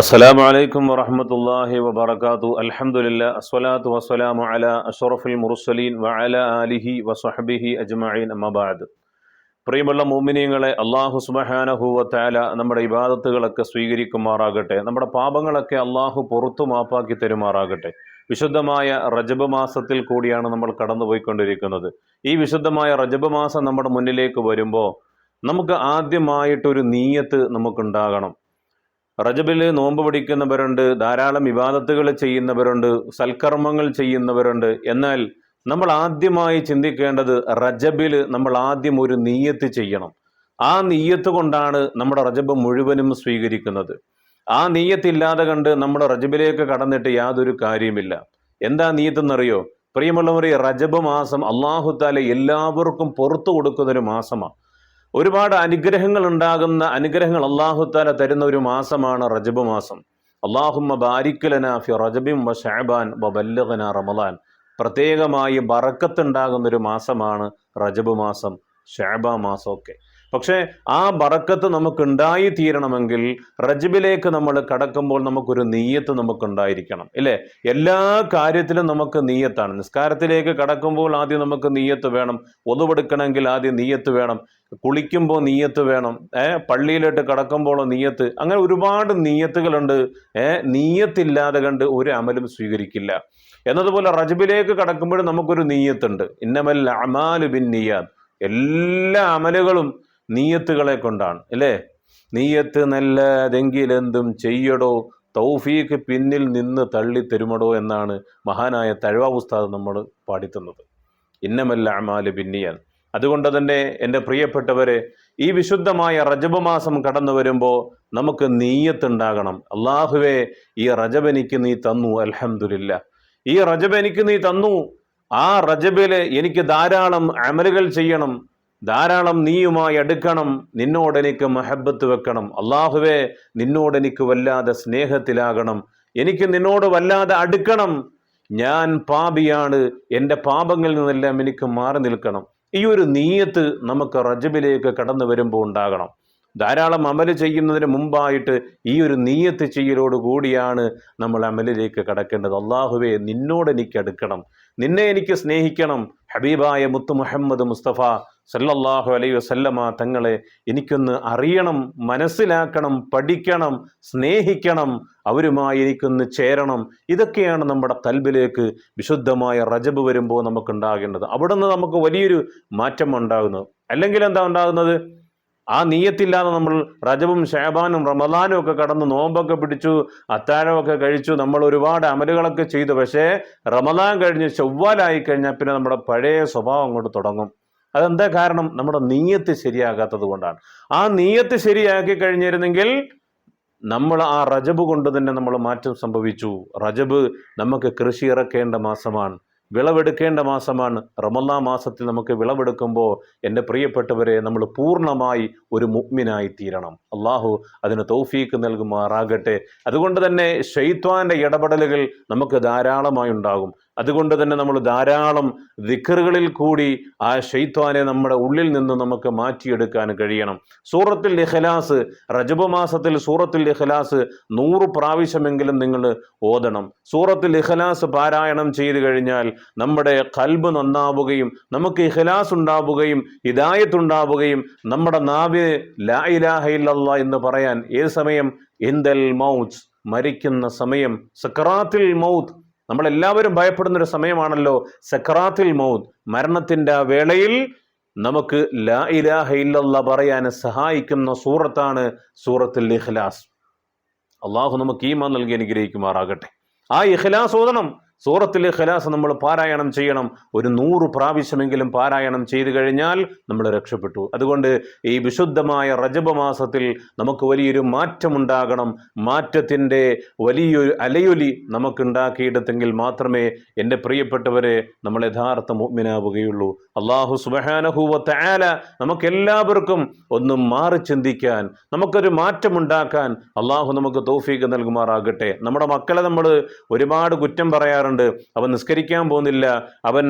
അസ്സലാമു അലൈക്കും വറഹമത്തല്ലാഹി വബർക്കാത്തു അൽഹംദുലില്ല അസ്വലാത്തു വസ്സലാമു അല അഷറഫുൽ മുർസലീൻ വഅല ആലിഹി വസഹബിഹി അജ്മഈൻ. അമ്മബാദ് പ്രിയമുള്ള മോമിനിയങ്ങളെ അള്ളാഹു സുബഹാനഹുവത്താല നമ്മുടെ ഇബാദത്തുകളൊക്കെ സ്വീകരിക്കുമാറാകട്ടെ. നമ്മുടെ പാപങ്ങളൊക്കെ അള്ളാഹു പുറത്തു മാപ്പാക്കി തരുമാറാകട്ടെ. വിശുദ്ധമായ റജബ് മാസത്തിൽ കൂടിയാണ് നമ്മൾ കടന്നുപോയിക്കൊണ്ടിരിക്കുന്നത്. ഈ വിശുദ്ധമായ റജബ് മാസം നമ്മുടെ മുന്നിലേക്ക് വരുമ്പോൾ നമുക്ക് ആദ്യമായിട്ടൊരു നീയത്ത് നമുക്കുണ്ടാകണം. റജബിൽ നോമ്പ് പിടിക്കുന്നവരുണ്ട് ധാരാളം വിവാദത്തുകൾ ചെയ്യുന്നവരുണ്ട് സൽക്കർമ്മങ്ങൾ ചെയ്യുന്നവരുണ്ട്. എന്നാൽ നമ്മൾ ആദ്യമായി ചിന്തിക്കേണ്ടത് റജബിൽ നമ്മൾ ആദ്യം ഒരു നീയത്ത് ചെയ്യണം. ആ നീയത്ത് കൊണ്ടാണ് നമ്മുടെ റജബ് മുഴുവനും സ്വീകരിക്കുന്നത്. ആ നീയത്തില്ലാതെ കണ്ട് നമ്മുടെ റജബിലേക്ക് കടന്നിട്ട് യാതൊരു കാര്യമില്ല. എന്താ നീയത്തെന്നറിയോ? പ്രിയമുള്ളവരെ റജബ് മാസം അള്ളാഹുത്താല എല്ലാവർക്കും പുറത്തു കൊടുക്കുന്നൊരു മാസമാണ് ഒരുപാട് അനുഗ്രഹങ്ങൾ ഉണ്ടാകുന്ന അനുഗ്രഹങ്ങൾ അള്ളാഹുത്താല തരുന്ന ഒരു മാസമാണ് റജബ് മാസം. അള്ളാഹുമ്മ ബാരിക്കലന ഫി റജബിം വ ഷാബാൻ വ ബല്ലഗന റമദാൻ. പ്രത്യേകമായി ബറക്കത്തുണ്ടാകുന്ന ഒരു മാസമാണ് റജബ് മാസം ഷാബ മാസം ഒക്കെ പക്ഷേ ആ ബറക്കത്ത് നമുക്ക് ഉണ്ടായി തീരണമെങ്കിൽ റജബിലേക്ക് നമ്മൾ കടക്കുമ്പോൾ നമുക്കൊരു നീയത്ത് നമുക്കുണ്ടായിരിക്കണം ഇല്ലേ? എല്ലാ കാര്യത്തിലും നമുക്ക് നീയത്താണ്. നിസ്കാരത്തിലേക്ക് കടക്കുമ്പോൾ ആദ്യം നമുക്ക് നീയത്ത് വേണം. ഒതുവെടുക്കണമെങ്കിൽ ആദ്യം നീയത്ത് വേണം. കുളിക്കുമ്പോൾ നീയത്ത് വേണം. ഏ? പള്ളിയിലോട്ട് കടക്കുമ്പോഴോ നീയത്ത്. അങ്ങനെ ഒരുപാട് നീയത്തുകളുണ്ട്. ഏ? നീയത്തില്ലാതെ കണ്ട് ഒരു അമലും സ്വീകരിക്കില്ല. എന്നതുപോലെ റജബിലേക്ക് കടക്കുമ്പോഴും നമുക്കൊരു നീയത്തുണ്ട്. ഇന്നമൽ അമാലു ബിൻ നീയാത്ത് എല്ലാ അമലുകളും നീയത്തുകളെ കൊണ്ടാണ് അല്ലേ? നീയത്ത് നല്ലതെങ്കിലെന്തും ചെയ്യടോ തൗഫീഖ് പിന്നിൽ നിന്ന് തള്ളി തരുമടോ എന്നാണ് മഹാനായ തഴവ ഉസ്താദ് നമ്മൾ പാടിത്തുന്നത്. ഇന്നമല്ല അമാൽ പിന്നിയൻ അതുകൊണ്ട് തന്നെ എന്റെ പ്രിയപ്പെട്ടവരെ ഈ വിശുദ്ധമായ റജബ് മാസം കടന്നു വരുമ്പോൾ നമുക്ക് നീയത്തുണ്ടാകണം. അള്ളാഹുവേ ഈ റജബ് എനിക്ക് നീ തന്നു അലഹമില്ല ഈ റജബ് എനിക്ക് നീ തന്നു. ആ റജബിൽ എനിക്ക് ധാരാളം അമലുകൾ ചെയ്യണം. ധാരാളം നീയുമായി അടുക്കണം. നിന്നോട് എനിക്ക് മഹബത്ത് വെക്കണം. അള്ളാഹുവേ നിന്നോട് എനിക്ക് വല്ലാതെ സ്നേഹത്തിലാകണം. എനിക്ക് നിന്നോട് വല്ലാതെ അടുക്കണം. ഞാൻ പാപിയാണ്. എന്റെ പാപങ്ങളിൽ നിന്നെല്ലാം എനിക്ക് മാറി നിൽക്കണം. ഈ ഒരു നീയത്ത് നമുക്ക് റജബിലേക്ക് കടന്നു വരുമ്പോൾ ഉണ്ടാകണം. ധാരാളം അമൽ ചെയ്യുന്നതിന് മുമ്പായിട്ട് ഈ ഒരു നീയത്ത് ചെയ്യലോട് കൂടിയാണ് നമ്മൾ അമലിലേക്ക് കടക്കേണ്ടത്. അള്ളാഹുവെ നിന്നോട് എനിക്ക് അടുക്കണം. നിന്നെ എനിക്ക് സ്നേഹിക്കണം. ഹബീബായ മുത്തു മുഹമ്മദ് മുസ്തഫ സല്ലല്ലാഹു അലൈ വസല്ലമ തങ്ങളെ എനിക്കൊന്ന് അറിയണം മനസ്സിലാക്കണം പഠിക്കണം സ്നേഹിക്കണം അവരുമായി എനിക്കൊന്ന് ചേരണം. ഇതൊക്കെയാണ് നമ്മുടെ തൽബിലേക്ക് വിശുദ്ധമായ റജബ് വരുമ്പോൾ നമുക്കുണ്ടാകേണ്ടത്. അവിടെ നമുക്ക് വലിയൊരു മാറ്റം ഉണ്ടാകുന്നത്. അല്ലെങ്കിൽ എന്താ ഉണ്ടാകുന്നത്? ആ നീയത്തില്ലാതെ നമ്മൾ റജബും ഷാബാനും റമദാനും ഒക്കെ കടന്ന് നോമ്പൊക്കെ പിടിച്ചു അത്താഴമൊക്കെ കഴിച്ചു നമ്മൾ ഒരുപാട് അമലുകളൊക്കെ ചെയ്തു. പക്ഷേ റമദാൻ കഴിഞ്ഞ് ചൊവ്വാലായി കഴിഞ്ഞാൽ പിന്നെ നമ്മുടെ പഴയ സ്വഭാവം അങ്ങോട്ട് തുടങ്ങും. അതെന്താ കാരണം? നമ്മുടെ നീയത്ത് ശരിയാകാത്തത് കൊണ്ടാണ്. ആ നീയത്ത് ശരിയാക്കി കഴിഞ്ഞിരുന്നെങ്കിൽ നമ്മൾ ആ റജബ് കൊണ്ട് തന്നെ നമ്മൾ മാറ്റം സംഭവിച്ചു. റജബ് നമുക്ക് കൃഷി ഇറക്കേണ്ട മാസമാണ്. വിളവെടുക്കേണ്ട മാസമാണ്. റമല്ലാ മാസത്തിൽ നമുക്ക് വിളവെടുക്കുമ്പോൾ എന്റെ പ്രിയപ്പെട്ടവരെ നമ്മൾ പൂർണമായി ഒരു മുഗ്മിനായി തീരണം. അള്ളാഹു അതിന് തൗഫീക്ക് നൽകുമാറാകട്ടെ. അതുകൊണ്ട് തന്നെ ഷെയ്ത്വാന്റെ ഇടപെടലുകൾ നമുക്ക് ധാരാളമായി ഉണ്ടാകും. അതുകൊണ്ട് തന്നെ നമ്മൾ ധാരാളം ദിക്കറുകളിൽ കൂടി ആ ഷെയ്ത്വാനെ നമ്മുടെ ഉള്ളിൽ നിന്ന് നമുക്ക് മാറ്റിയെടുക്കാൻ കഴിയണം. സൂറത്തിൽ ഇഖലാസ് റജബ് മാസത്തിൽ സൂറത്തുൽ ഇഖലാസ് നൂറ് പ്രാവശ്യമെങ്കിലും നിങ്ങൾ ഓതണം. സൂറത്തിൽ ഇഖലാസ് പാരായണം ചെയ്തു കഴിഞ്ഞാൽ നമ്മുടെ കൽബ് നന്നാവുകയും നമുക്ക് ഇഖലാസ് ഉണ്ടാവുകയും ഹിദായത്ത് ഉണ്ടാവുകയും നമ്മുടെ നാവി ലാ ഇലാഹ എന്ന് പറയാൻ ഏത് സമയം? എന്തൽ മൗത്ത് മരിക്കുന്ന സമയം. സക്രാത്തിൽ മൗത്ത് നമ്മളെല്ലാവരും ഭയപ്പെടുന്ന ഒരു സമയമാണല്ലോ സക്രാത്തിൽ മൗത്ത്. മരണത്തിന്റെ ആ വേളയിൽ നമുക്ക് ലാ ഇലാഹ ഇല്ലല്ല പറയാൻ സഹായിക്കുന്ന സൂറത്താണ് സൂറത്തുൽ ഇഖ്ലാസ്. അള്ളാഹു നമുക്ക് ഈമാൻ നൽകി അനുഗ്രഹിക്കുമാറാകട്ടെ. ആ ഇഖ്ലാസ് ഓതണം. സൂറത്തിൽ ഖലാസ് നമ്മൾ പാരായണം ചെയ്യണം. ഒരു നൂറ് പ്രാവശ്യമെങ്കിലും പാരായണം ചെയ്തു കഴിഞ്ഞാൽ നമ്മൾ രക്ഷപ്പെട്ടു. അതുകൊണ്ട് ഈ വിശുദ്ധമായ റജബ മാസത്തിൽ നമുക്ക് വലിയൊരു മാറ്റമുണ്ടാകണം. മാറ്റത്തിന്റെ വലിയൊരു അലയൊലി നമുക്കുണ്ടാക്കിയെടുത്തെങ്കിൽ മാത്രമേ എന്റെ പ്രിയപ്പെട്ടവരെ നമ്മൾ യഥാർത്ഥ മുഗ്മിനാവുകയുള്ളൂ. അള്ളാഹു സുബഹാനഹൂവത്ത ആല നമുക്കെല്ലാവർക്കും ഒന്ന് മാറി ചിന്തിക്കാൻ നമുക്കൊരു മാറ്റമുണ്ടാക്കാൻ അള്ളാഹു നമുക്ക് തോഫീക്ക് നൽകുമാറാകട്ടെ. നമ്മുടെ മക്കളെ നമ്മൾ ഒരുപാട് കുറ്റം പറയാറുണ്ട്. പറയാറുണ്ട് അവൻ നിസ്കരിക്കാൻ പോകുന്നില്ല അവൻ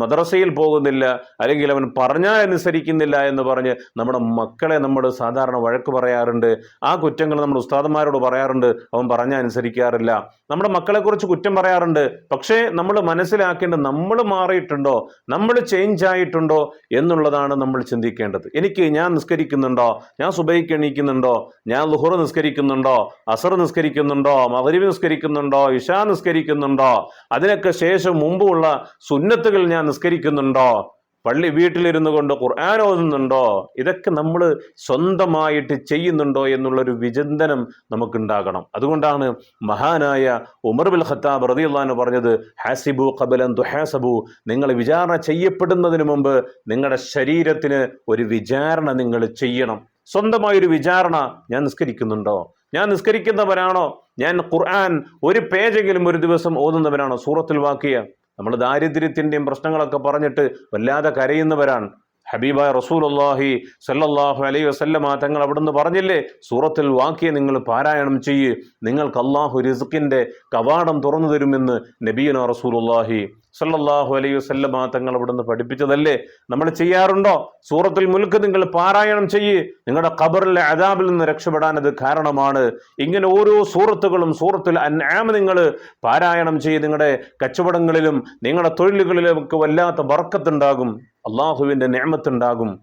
മദ്രസയിൽ പോകുന്നില്ല അല്ലെങ്കിൽ അവൻ പറഞ്ഞാൽ അനുസരിക്കുന്നില്ല എന്ന് പറഞ്ഞ് നമ്മുടെ മക്കളെ നമ്മൾ സാധാരണ വഴക്ക് പറയാറുണ്ട്. ആ കുറ്റങ്ങൾ നമ്മൾ ഉസ്താദന്മാരോട് പറയാറുണ്ട് അവൻ പറഞ്ഞാൽ അനുസരിക്കാറില്ല. നമ്മുടെ മക്കളെക്കുറിച്ച് കുറ്റം പറയാറുണ്ട്. പക്ഷേ നമ്മൾ മനസ്സിലാക്കേണ്ടത് നമ്മൾ മാറിയിട്ടുണ്ടോ നമ്മൾ ചേഞ്ച് ആയിട്ടുണ്ടോ എന്നുള്ളതാണ് നമ്മൾ ചിന്തിക്കേണ്ടത്. എനിക്ക് ഞാൻ നിസ്കരിക്കുന്നുണ്ടോ ഞാൻ സുബൈക്ക് എണീക്കുന്നുണ്ടോ ഞാൻ ലുഹുറ നിസ്കരിക്കുന്നുണ്ടോ അസർ നിസ്കരിക്കുന്നുണ്ടോ മഗ്രിബ് നിസ്കരിക്കുന്നുണ്ടോ ഇഷ നിസ്കരിക്കുന്നുണ്ടോ അതിനൊക്കെ ശേഷം മുമ്പുള്ള സുന്നത്തുകൾ ഞാൻ നിസ്കരിക്കുന്നുണ്ടോ? പള്ളി വീട്ടിലിരുന്നു കൊണ്ട് ഖുർആൻ ഓതുന്നുണ്ടോ? ഇതൊക്കെ നമ്മൾ സ്വന്തമായിട്ട് ചെയ്യുന്നുണ്ടോ എന്നുള്ളൊരു വിചിന്തനം നമുക്കുണ്ടാകണം. അതുകൊണ്ടാണ് മഹാനായ ഉമർ ബിൽ ഖത്താബ് റളിയല്ലാഹു പറഞ്ഞത് ഹാസിബു കബലൻ ദുഹാസബു നിങ്ങൾ വിചാരണ ചെയ്യപ്പെടുന്നതിന് മുമ്പ് നിങ്ങളുടെ ശരീരത്തിന് ഒരു വിചാരണ നിങ്ങൾ ചെയ്യണം. സ്വന്തമായൊരു വിചാരണ ഞാൻ നിസ്കരിക്കുന്നുണ്ടോ? ഞാൻ നിസ്കരിക്കുന്നവനാണോ ഞാൻ ഖുർആൻ ഒരു പേജെങ്കിലും ഒരു ദിവസം ഓതുന്നവനാണ്? സൂറത്തിൽ വാക്കിയ. നമ്മൾ ദാരിദ്ര്യത്തിന്റെയും പ്രശ്നങ്ങളൊക്കെ പറഞ്ഞിട്ട് വല്ലാതെ കരയുന്നവരാണ്. ഹബീബായ റസൂലുള്ളാഹി സല്ലല്ലാഹു അലൈഹി വസല്ലമ തങ്ങൾ അവിടുന്ന് പറഞ്ഞില്ലേ സൂറത്തിൽ വാക്കിയെ നിങ്ങൾ പാരായണം ചെയ്യ് നിങ്ങൾക്ക് അള്ളാഹു റിസ്ക്കിന്റെ കവാടം തുറന്നു തരുമെന്ന് നബീന റസൂലുള്ളാഹി സല്ലല്ലാഹു അലൈഹി വസല്ലമ തങ്ങൾ അവിടുന്ന് പഠിപ്പിച്ചതല്ലേ? നമ്മൾ ചെയ്യാറുണ്ടോ? സൂറത്തുൽ മുൽക്ക് നിങ്ങൾ പാരായണം ചെയ്യ് നിങ്ങളുടെ ഖബറിലെ അദാബിൽ നിന്ന് രക്ഷപ്പെടാൻ അത് കാരണമാണ്. ഇങ്ങനെ ഓരോ സൂറത്തുകളും സൂറത്തുൽ അൻആം നിങ്ങൾ പാരായണം ചെയ്യ് നിങ്ങളുടെ കച്ചവടങ്ങളിലും നിങ്ങളുടെ തൊഴിലുകളിലും ഒക്കെ വല്ലാത്ത ബർക്കത്തുണ്ടാകും. അള്ളാഹുവിന്റെ നിയമത്തുണ്ടാകും.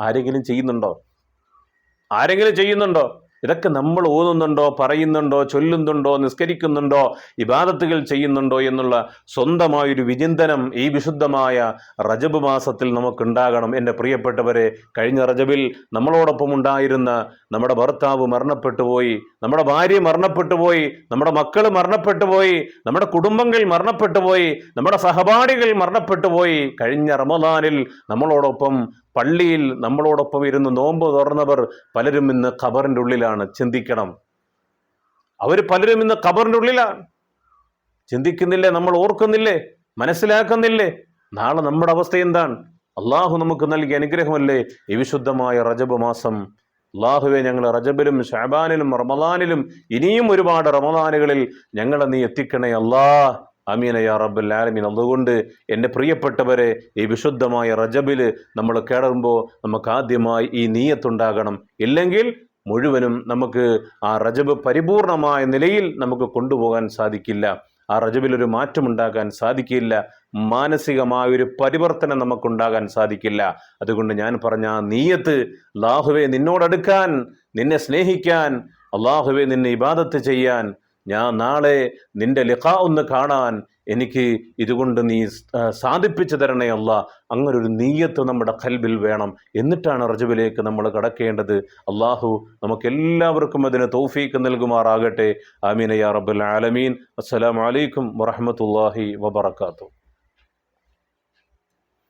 ആരെങ്കിലും ചെയ്യുന്നുണ്ടോ? ആരെങ്കിലും ചെയ്യുന്നുണ്ടോ? ഇതൊക്കെ നമ്മൾ ഓതുന്നുണ്ടോ പറയുന്നുണ്ടോ ചൊല്ലുന്നുണ്ടോ നിസ്കരിക്കുന്നുണ്ടോ ഇബാദത്തുകൾ ചെയ്യുന്നുണ്ടോ എന്നുള്ള സ്വന്തമായൊരു വിചിന്തനം ഈ വിശുദ്ധമായ റജബ് മാസത്തിൽ നമുക്കുണ്ടാകണം. എന്റെ പ്രിയപ്പെട്ടവരെ കഴിഞ്ഞ റജബിൽ നമ്മളോടൊപ്പം ഉണ്ടായിരുന്ന നമ്മുടെ ഭർത്താവ് മരണപ്പെട്ടു പോയി നമ്മുടെ ഭാര്യ മരണപ്പെട്ടു പോയി നമ്മുടെ മക്കൾ മരണപ്പെട്ടു പോയി നമ്മുടെ കുടുംബങ്ങൾ മരണപ്പെട്ടു പോയി നമ്മുടെ സഹപാഠികൾ മരണപ്പെട്ടു പോയി. കഴിഞ്ഞ റമദാനിൽ നമ്മളോടൊപ്പം പള്ളിയിൽ നമ്മളോടൊപ്പം ഇരുന്ന് നോമ്പ് തുറന്നവർ പലരും ഇന്ന് ഖബറിന്റെ ഉള്ളിലാണ്. ചിന്തിക്കണം. അവർ പലരും ഇന്ന് ഖബറിന്റെ ഉള്ളിലാണ്. ചിന്തിക്കുന്നില്ലേ? നമ്മൾ ഓർക്കുന്നില്ലേ? മനസ്സിലാക്കുന്നില്ലേ? നാളെ നമ്മുടെ അവസ്ഥ എന്താണ്? അള്ളാഹു നമുക്ക് നൽകിയ അനുഗ്രഹമല്ലേ? ഈ വിശുദ്ധമായ റജബ് മാസം. അള്ളാഹുവെ ഞങ്ങൾ റജബിലും ഷാബാനിലും റമദാനിലും ഇനിയും ഒരുപാട് റമദാനുകളിൽ ഞങ്ങളെ നീ എത്തിക്കണേ അല്ലാ അമീന യാ റബ്ബൽ ആലമീൻ. അതുകൊണ്ട് എന്റെ പ്രിയപ്പെട്ടവരെ ഈ വിശുദ്ധമായ റജബിൽ നമ്മൾ കയറുമ്പോൾ നമുക്ക് ആദ്യമായി ഈ നീയത്തുണ്ടാകണം. ഇല്ലെങ്കിൽ മുഴുവനും നമുക്ക് ആ റജബ് പരിപൂർണമായ നിലയിൽ നമുക്ക് കൊണ്ടുപോകാൻ സാധിക്കില്ല. ആ റജബിൽ ഒരു മാറ്റമുണ്ടാകാൻ സാധിക്കില്ല. മാനസികമായ ഒരു പരിവർത്തനം നമുക്കുണ്ടാകാൻ സാധിക്കില്ല. അതുകൊണ്ട് ഞാൻ പറഞ്ഞ നീയത്ത് ലാഹുവെ നിന്നോടടുക്കാൻ നിന്നെ സ്നേഹിക്കാൻ അള്ളാഹുവെ നിന്നെ ഇബാദത്ത് ചെയ്യാൻ ഞാൻ നാളെ നിന്റെ ലിഖാ ഒന്ന് കാണാൻ എനിക്ക് ഇതുകൊണ്ട് നീ സാധിപ്പിച്ചു തരണേ അല്ല. അങ്ങനൊരു നീയത്ത് നമ്മുടെ കൽബിൽ വേണം. എന്നിട്ടാണ് റജബിലേക്ക് നമ്മൾ കടക്കേണ്ടത്. അള്ളാഹു നമുക്കെല്ലാവർക്കും അതിന് തൗഫീക്ക് നൽകുമാറാകട്ടെ. ആമീൻ യാ റബ്ബൽ ആലമീൻ. അസ്സലാമു അലൈക്കും വറഹ്മത്തുള്ളാഹി വബറകാതുഹു.